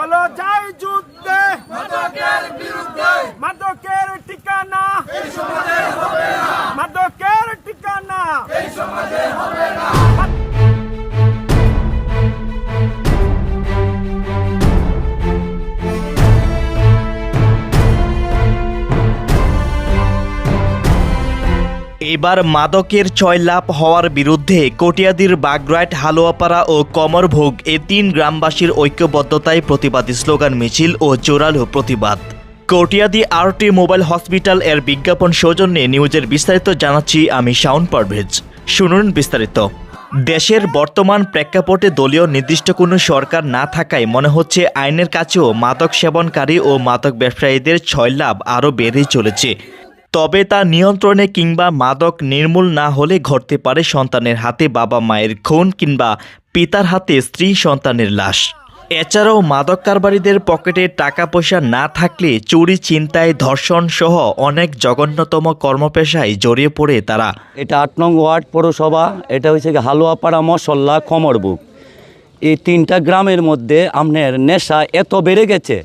চলো যাই যুদ্ধে এবার মাদকের ছয় লাভ হওয়ার বিরুদ্ধে কটিয়াদির বাগরাইট, হালুয়াপাড়া ও কমরভোগ এ তিন গ্রামবাসীর ঐক্যবদ্ধতায় প্রতিবাদী স্লোগান মিছিল ও জোরালো প্রতিবাদ। কটিয়াদি আরটি মোবাইল হসপিটাল এর বিজ্ঞাপন সৌজন্যে নিউজের বিস্তারিত জানাচ্ছি আমি শাওন পারভেজ। শুনুন বিস্তারিত। দেশের বর্তমান প্রেক্ষাপটে দলীয় নির্দিষ্ট কোনো সরকার না থাকায় মনে হচ্ছে আইনের কাছেও মাদক সেবনকারী ও মাদক ব্যবসায়ীদের ছয় লাভ আরও বেড়েই চলেছে। তবে তা নিয়ন্ত্রণে কিংবা মাদক নির্মূল না হলে ঘটতে পারে সন্তানের হাতে বাবা মায়ের খুন কিংবা পিতার হাতে স্ত্রী সন্তানের লাশ। এছাড়াও মাদক কারবারিদের পকেটে টাকা পয়সা না থাকলে চুরি চিন্তায় ধর্ষণ সহ অনেক জঘন্যতম কর্মপেশায় জড়িয়ে পড়ে তারা। এটা আট নং ওয়ার্ড পৌরসভা, এটা গিয়ে হালুয়াপাড়া মশল্লা কমরবুক এই তিনটা গ্রামের মধ্যে আপনার নেশা এত বেড়ে গেছে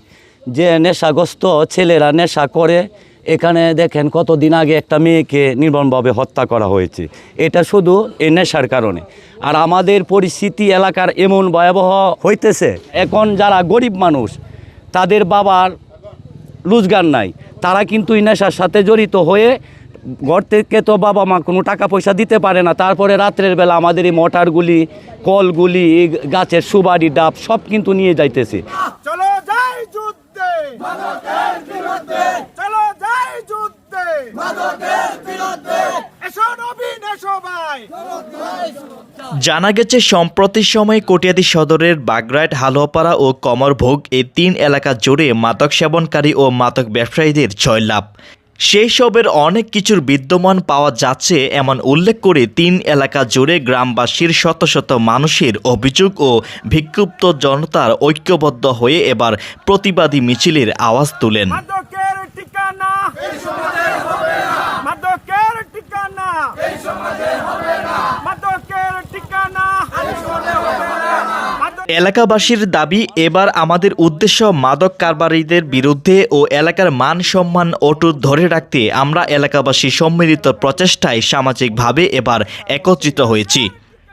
যে নেশাগ্রস্ত ছেলেরা নেশা করে এখানে দেখেন কতদিন আগে একটা মেয়েকে নির্মমভাবে হত্যা করা হয়েছে। এটা শুধু এই নেশার কারণে। আর আমাদের পরিস্থিতি এলাকার এমন ভয়াবহ হইতেছে, এখন যারা গরিব মানুষ, তাদের বাবার রোজগার নাই। তারা কিন্তু এই নেশার সাথে জড়িত হয়ে ঘর থেকে তো বাবা মা কোনো টাকা পয়সা দিতে পারে না। তারপরে রাত্রের বেলা আমাদের এই মোটরগুলি, কলগুলি গাছের সুবাড়ি ডাব সব কিন্তু নিয়ে যাইতেছে। চলো যাই যুদ্ধে মাদকের বিরুদ্ধে চলো যাই যুদ্ধে মাদকের বিরুদ্ধে এসো নবীন এসো ভাই জানা গেছে, সম্প্রতি সময়ে কটিয়াদি সদরের বাগরাইট, হালুয়াপাড়া ও কমরভোগ এই তিন এলাকা জুড়ে মাদক সেবনকারী ও মাদক ব্যবসায়ীদের ছয় লাভ সেই সবের অনেক কিছুর বিদ্যমান পাওয়া যাচ্ছে এমন উল্লেখ করে তিন এলাকা জুড়ে গ্রামবাসীর শত শত মানুষের অভিযোগ ও বিক্ষুব্ধ জনতার ঐক্যবদ্ধ হয়ে এবার প্রতিবাদী মিছিলের আওয়াজ তুলেন মাদকের ঠিকানা এই সমাজে হবে না মাদকের ঠিকানা এই সমাজে হবে না মাদকের ঠিকানা এই সমাজে হবে না মাদক- এলাকাবাসীর দাবি, এবার আমাদের উদ্দেশ্য মাদক কারবারিদের বিরুদ্ধে ও এলাকার মান সম্মান অটুট ধরে রাখতে আমরা এলাকাবাসী সম্মিলিত প্রচেষ্টায় সামাজিকভাবে এবার একত্রিত হয়েছি।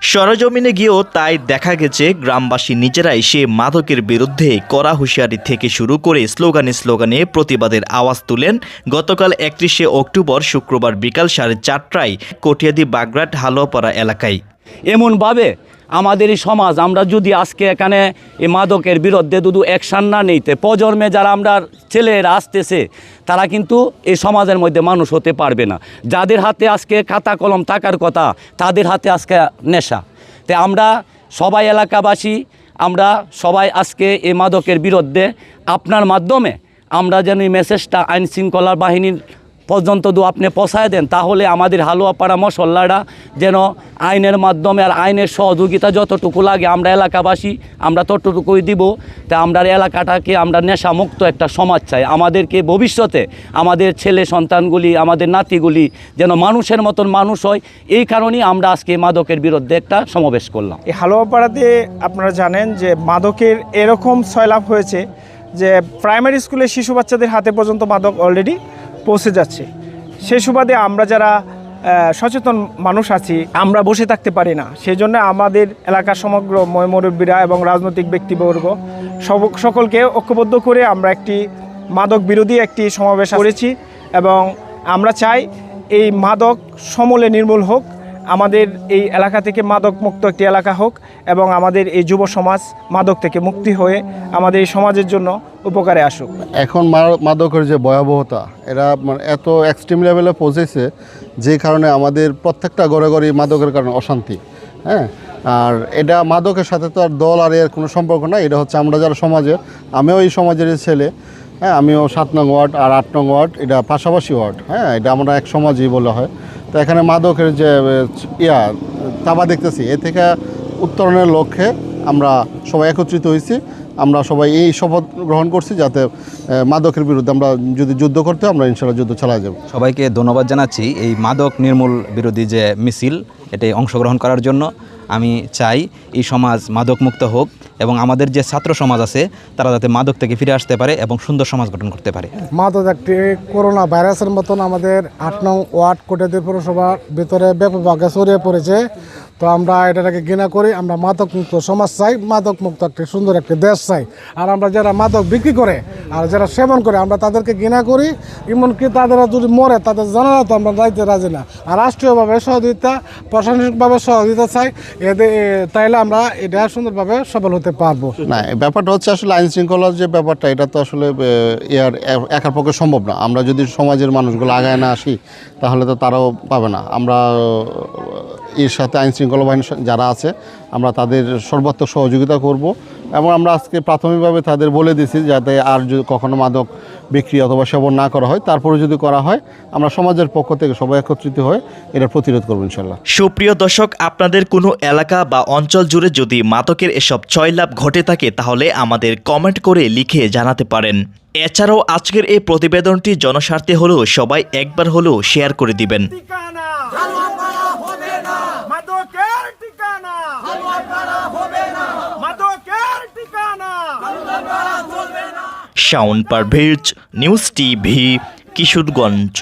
সরজমিনে গিয়েও তাই দেখা গেছে, গ্রামবাসী নিজেরাই সে মাদকের বিরুদ্ধে কড়া হুঁশিয়ারি থেকে শুরু করে স্লোগানে স্লোগানে প্রতিবাদের আওয়াজ তুলেন। গতকাল একত্রিশে অক্টোবর শুক্রবার বিকাল সাড়ে চারটায় কটিয়াদি বাগরাট হালোপাড়া এলাকায়। এমনভাবে আমাদের সমাজ, আমরা যদি আজকে এখানে এই মাদকের বিরুদ্ধে দুদু অ্যাকশান না নিতে, প্রজন্মে যারা আমরা ছেলেরা আসতেছে, তারা কিন্তু এই সমাজের মধ্যে মানুষ হতে পারবে না। যাদের হাতে আজকে খাতা কলম থাকার কথা, তাদের হাতে আজকে নেশা। তাই আমরা সবাই এলাকাবাসী, আমরা সবাই আজকে এই মাদকের বিরুদ্ধে, আপনার মাধ্যমে আমরা যেন এই মেসেজটা আইন শৃঙ্খলা বাহিনীর পর্যন্ত দু আপনি পৌঁছায় দেন, তাহলে আমাদের হালুয়া হালুয়াপাড়া মশল্লাটা যেন আইনের মাধ্যমে আর আইনের সহযোগিতা যতটুকু লাগে, আমরা এলাকাবাসী, আমরা ততটুকুই দিব। তা আমরা এলাকাটাকে আমরা নেশামুক্ত একটা সমাজ চাই। আমাদেরকে ভবিষ্যতে আমাদের ছেলে সন্তানগুলি, আমাদের নাতিগুলি যেন মানুষের মতন মানুষ হয়। এই কারণেই আমরা আজকে মাদকের বিরুদ্ধে একটা সমাবেশ করলাম। এই হালুয়াপাড়াতে আপনারা জানেন যে মাদকের এরকম সয়লাভ হয়েছে যে প্রাইমারি স্কুলে শিশু বাচ্চাদের হাতে পর্যন্ত মাদক অলরেডি পৌঁছে যাচ্ছে। সেই সুবাদে আমরা যারা সচেতন মানুষ আছি, আমরা বসে থাকতে পারি না। সেই জন্য আমাদের এলাকার সমগ্র ময়মরব্বীরা এবং রাজনৈতিক ব্যক্তিবর্গ সব- সকলকে ঐক্যবদ্ধ করে আমরা একটি মাদক বিরোধী একটি সমাবেশ করেছি এবং আমরা চাই এই মাদক সমলে নির্মূল হোক, আমাদের এই এলাকা থেকে মাদক মুক্ত একটি এলাকা হোক এবং আমাদের এই যুব সমাজ মাদক থেকে মুক্তি হয়ে আমাদের এই সমাজের জন্য উপকারে আসুক। এখন মাদকের যে ভয়াবহতা, এরা মানে এত এক্সট্রিম লেভেলে পৌঁছেছে যে কারণে আমাদের প্রত্যেকটা ঘরে ঘরে মাদকের কারণে অশান্তি হ্যাঁ? আর এটা মাদকের সাথে তো আর দল আর এর কোনো সম্পর্ক না এটা হচ্ছে আমরা যারা সমাজের, আমিও এই সমাজের ছেলে হ্যাঁ? আমিও সাত নং ওয়ার্ড আর আট নং ওয়ার্ড, এটা পাশাপাশি ওয়ার্ড হ্যাঁ? এটা আমরা এক সমাজই বলা হয়। তো এখানে মাদকের যে ইয়া তাবা দেখতেছি, এ থেকে উত্তরণের লক্ষ্যে আমরা সবাই একত্রিত হয়েছি। আমরা সবাই এই শপথ গ্রহণ করছি যাতে মাদকের বিরুদ্ধে আমরা যদি যুদ্ধ করতে হয়, আমরা ইনশাল্লাহ যুদ্ধ চালাই যাব। সবাইকে ধন্যবাদ জানাচ্ছি এই মাদক নির্মূল বিরোধী যে মিছিল এটাই অংশগ্রহণ করার জন্য। আমি চাই এই সমাজ মাদক মুক্ত হোক এবং আমাদের যে ছাত্র সমাজ আছে তারা যাতে মাদক থেকে ফিরে আসতে পারে এবং সুন্দর সমাজ গঠন করতে পারে। মাদক একটি করোনা ভাইরাসের মতন আমাদের আট নং ওয়ার্ড কোটাদি পৌরসভার ভিতরে ব্যাপকভাবে ছড়িয়ে পড়েছে। তো আমরা এটাকে ঘৃণা করি, আমরা মাদক মুক্ত সমাজ চাই মাদক মুক্ত একটি সুন্দর একটি দেশ চাই। আর আমরা যারা মাদক বিক্রি করে আর যারা সেবন করে, আমরা তাদেরকে ঘৃণা করি, এমনকি তাদেরা যদি মরে, তাদের জানানো তো আমরা যাইতে রাজি না। আর রাষ্ট্রীয়ভাবে সহযোগিতা, প্রশাসনিকভাবে সহযোগিতা চাই এদের তাইলে আমরা এটা সুন্দরভাবে সফল হতে পারব। না ব্যাপারটা হচ্ছে আসলে আইন শৃঙ্খলার যে ব্যাপারটা, এটা তো আসলে এর একার পক্ষে সম্ভব না। আমরা যদি সমাজের মানুষগুলো আগায় না আসি, তাহলে তো তারাও পাবে না। আমরা এর সাথে আইন শৃঙ্খলা বাহিনীর সা- যারা আছে, আমরা তাদের সর্বাত্মক সহযোগিতা করব এবং আমরা আজকে প্রাথমিকভাবে তাদের বলে দিয়েছি যাতে আর যদি কখনো মাদক বিক্রি অথবা সেবন না করা হয়, তারপরে যদি করা হয়, আমরা সমাজের পক্ষ থেকে সবাই একত্রিত হয়ে এটা প্রতিরোধ করব ইনশাল্লাহ। সুপ্রিয় দর্শক, আপনাদের কোনো এলাকা বা অঞ্চল জুড়ে যদি মাদকের এসব ছয়লাভ ঘটে থাকে, তাহলে আমাদের কমেন্ট করে লিখে জানাতে পারেন। এছাড়াও আজকের এই প্রতিবেদনটি জনস্বার্থে হলেও সবাই একবার হলেও শেয়ার করে দিবেন ঠিকানা মাদকের ঠিকানা মাদকের ঠিকানা শাওন পারভেজ নিউজ টিভি কিশোরগঞ্জ।